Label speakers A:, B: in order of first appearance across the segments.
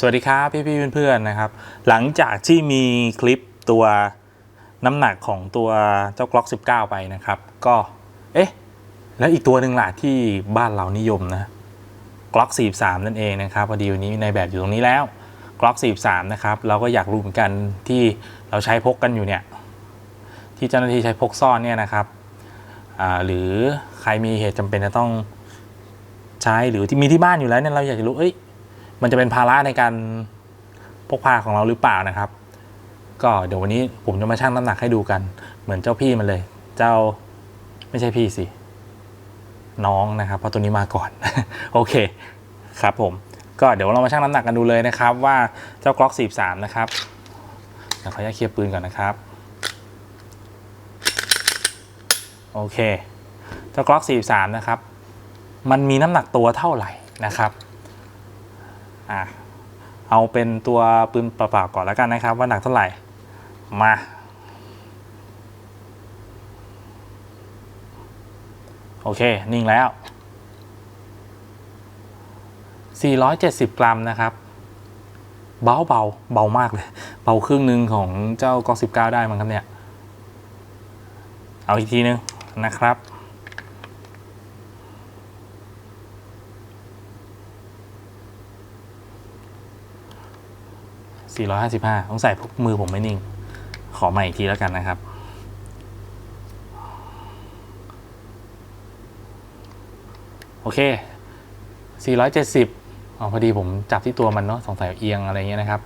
A: สวัสดีครับพี่พี่ๆเพื่อนๆนะครับ หลังจากที่มีคลิปตัวน้ำหนักของตัวเจ้ากล็อก19 ไปนะครับ ก็ เอ๊ะ แล้วอีกตัวหนึ่งล่ะที่บ้านเรานิยมนะกล็อก43 นั่นเองนะครับพอดีวันนี้ในแบบอยู่ตรงนี้แล้วกล็อก43 นะครับ เราก็อยากรู้เหมือนกันที่เราใช้พกกันอยู่เนี่ย ที่เจ้าหน้าที่ใช้พกซ่อนเนี่ยนะครับหรือใครมีเหตุจำเป็นจะต้องใช้หรือที่มีที่บ้านอยู่แล้วเนี่ยเราอยากจะรู้เอ้ย มันจะเป็นภาระในการพกพาของเราหรือเปล่านะครับ ก็เดี๋ยววันนี้ผมจะมาชั่งน้ำหนักให้ดูกัน เหมือนเจ้าพี่มันเลย เจ้าไม่ใช่พี่สิ น้องนะครับ เพราะตัวนี้มาก่อน โอเคครับผม ก็เดี๋ยวเรามาชั่งน้ำหนักกันดูเลยนะครับ ว่าเจ้ากล็อก43นะครับเดี๋ยวขออนุญาตเคลียร์ปืนก่อนนะครับ โอเค เจ้ากล็อก43นะครับ มันมีน้ำหนักตัวเท่าไหร่นะครับ อะเอาเป็นตัวปืนเปล่าๆก่อนแล้วกันนะครับ ว่าหนักเท่าไหร่ มาโอเค นิ่งแล้ว 470 กรัมนะครับ เบาเบาเบามากเลย เบาครึ่งหนึ่งของเจ้ากอก19 ได้มั้งครับเนี่ย เอาอีกทีนึงนะครับ 455 ต้องใส่มือผมไม่นิ่ง ขอใหม่อีกทีแล้วกันนะครับ โอเค 470อ๋อพอดีผมจับที่ตัวมันเนาะสงสัยเอียงอะไรเงี้ยนะครับ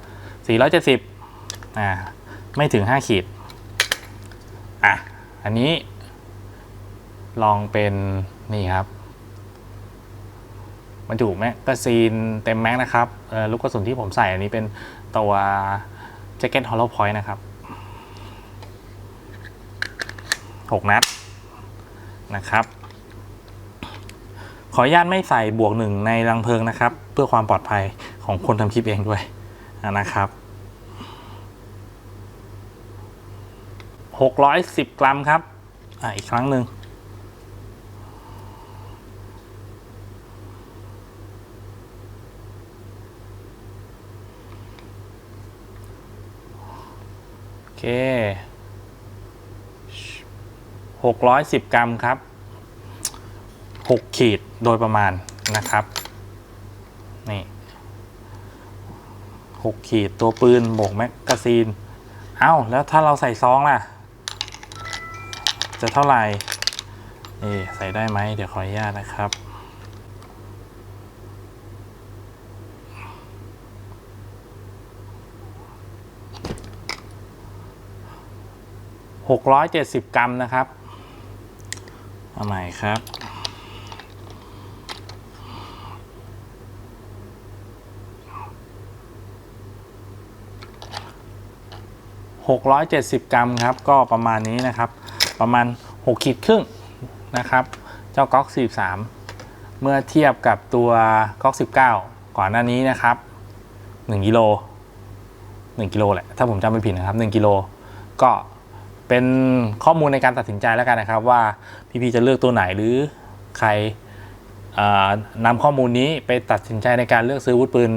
A: 470อ่าไม่ถึง 5 ขีด อะ อันนี้ลองเป็นนี่ครับบรรจุแมกกาซีนเต็มแม็กนะครับลูกกระสุนที่ผมใส่อันนี้เป็น ตัวแจ็คเก็ตฮอลโลพอยต์นะครับ 6 นัดนะครับ ขออนุญาตไม่ใส่บวกหนึ่งในรังเพลิงนะครับ เพื่อความปลอดภัยของคนทำคลิปเองด้วยนะครับ 610 กรัมครับออีกครั้งหนึ่ง เคหกร้อยสิบกรัมครับหกขีดโดยประมาณนะครับ นี่หกขีดตัวปืนโบกแมกกาซีน เอ้า แล้วถ้าเราใส่ซองล่ะ จะเท่าไหร่นี่ใส่ได้ไหม เดี๋ยวขออนุญาตนะครับ 670 กรัมนะครับ เอาใหม่ครับ 670 กรัมครับ ก็ประมาณนี้นะครับ ประมาณ 6 ขีดครึ่งนะครับ เจ้าก๊อก 43 เมื่อเทียบกับตัวก๊อก 19 ก่อนหน้านี้นะครับ 1กิโล1กิโลแหละ ถ้าผมจำไม่ผิดนะครับ 1กิโลก็ เป็นข้อมูลในการตัดสินใจแล้วกันนะครับว่าพี่ๆจะเลือกตัวไหนหรือใครนำข้อมูลนี้ไปตัดสินใจในการเลือกซื้ออาวุธปืน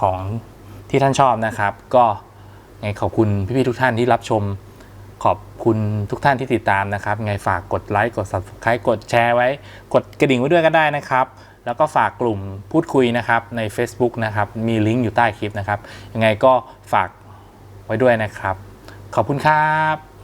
A: ของที่ท่านชอบนะครับ ก็ไงขอบคุณพี่ๆทุกท่านที่รับชม ขอบคุณทุกท่านที่ติดตามนะครับ ไงฝากกดไลค์กด subscribe กดแชร์ไว้ กดกระดิ่งไว้ด้วยก็ได้นะครับ แล้วก็ฝากกลุ่มพูดคุยนะครับใน Facebook นะครับ มีลิงก์อยู่ใต้คลิปนะครับ ยังไงก็ฝากไว้ด้วยนะครับ ขอบคุณครับ